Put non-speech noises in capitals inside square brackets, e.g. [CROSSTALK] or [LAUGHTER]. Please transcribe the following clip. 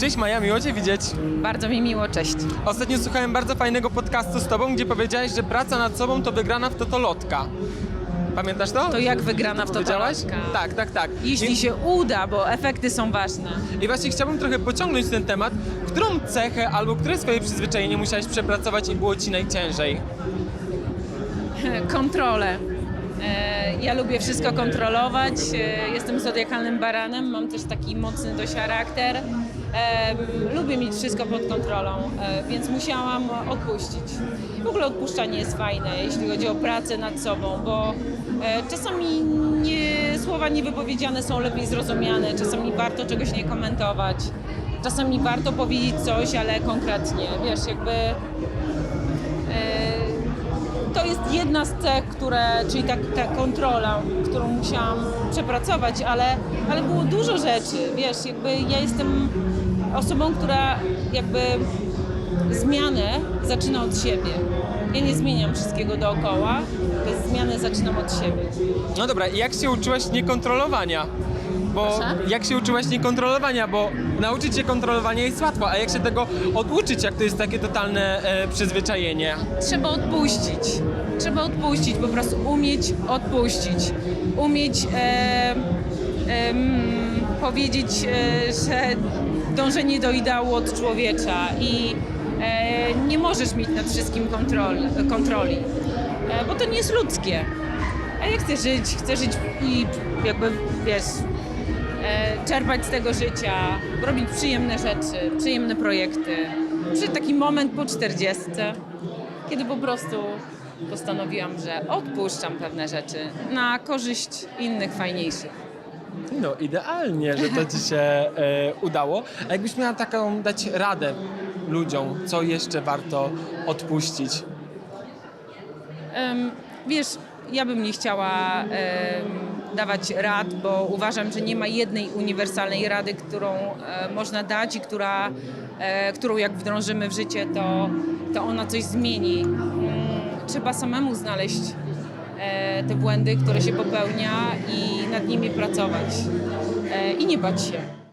Cześć Maja, miło Cię widzieć. Bardzo mi miło, cześć. Ostatnio słuchałem bardzo fajnego podcastu z Tobą, gdzie powiedziałeś, że praca nad sobą to wygrana w totolotka. Pamiętasz to? To jak wygrana w Powiedziałaś? totolotka? Tak, tak, tak. Jeśli się uda, bo efekty są ważne. I właśnie chciałbym trochę pociągnąć ten temat. Którą cechę albo które swoje przyzwyczajenie musiałeś przepracować i było Ci najciężej? [LAUGHS] Kontrolę. E, Ja lubię wszystko kontrolować. E, Jestem zodiakalnym baranem, mam też taki mocny dość charakter. E, Lubię mieć wszystko pod kontrolą, e, więc musiałam odpuścić. W ogóle odpuszczanie jest fajne, jeśli chodzi o pracę nad sobą, bo e, czasami nie, słowa niewypowiedziane są lepiej zrozumiane, czasami warto czegoś nie komentować, czasami warto powiedzieć coś, ale konkretnie, wiesz, jakby to jest jedna z cech, które, czyli ta, ta kontrola, którą musiałam przepracować, ale, ale było dużo rzeczy, wiesz, jakby ja jestem osobą, która jakby zmianę zaczyna od siebie. Ja nie zmieniam wszystkiego dookoła, te zmiany zaczynam od siebie. No dobra, jak się uczyłaś niekontrolowania? Bo Proszę? jak się uczyłaś niekontrolowania, bo nauczyć się kontrolowania jest łatwo, a jak się tego oduczyć, jak to jest takie totalne e, przyzwyczajenie? Trzeba odpuścić. Trzeba odpuścić, po prostu umieć odpuścić. Umieć e, em, powiedzieć, e, że dążenie do ideału od człowiecza i e, nie możesz mieć nad wszystkim kontrol, kontroli, e, bo to nie jest ludzkie. A ja chcę żyć, chcę żyć i jakby, wiesz, czerpać z tego życia, robić przyjemne rzeczy, przyjemne projekty. Przyszedł taki moment po 40, kiedy po prostu postanowiłam, że odpuszczam pewne rzeczy na korzyść innych, fajniejszych. No, idealnie, że to ci się e, udało. A jakbyś miała taką dać radę ludziom, co jeszcze warto odpuścić? Em, wiesz, ja bym nie chciała dawać rad, bo uważam, że nie ma jednej uniwersalnej rady, którą e, można dać i która, e, którą jak wdrążymy w życie, to, to ona coś zmieni. Mm, trzeba samemu znaleźć e, te błędy, które się popełnia i nad nimi pracować. I nie bać się.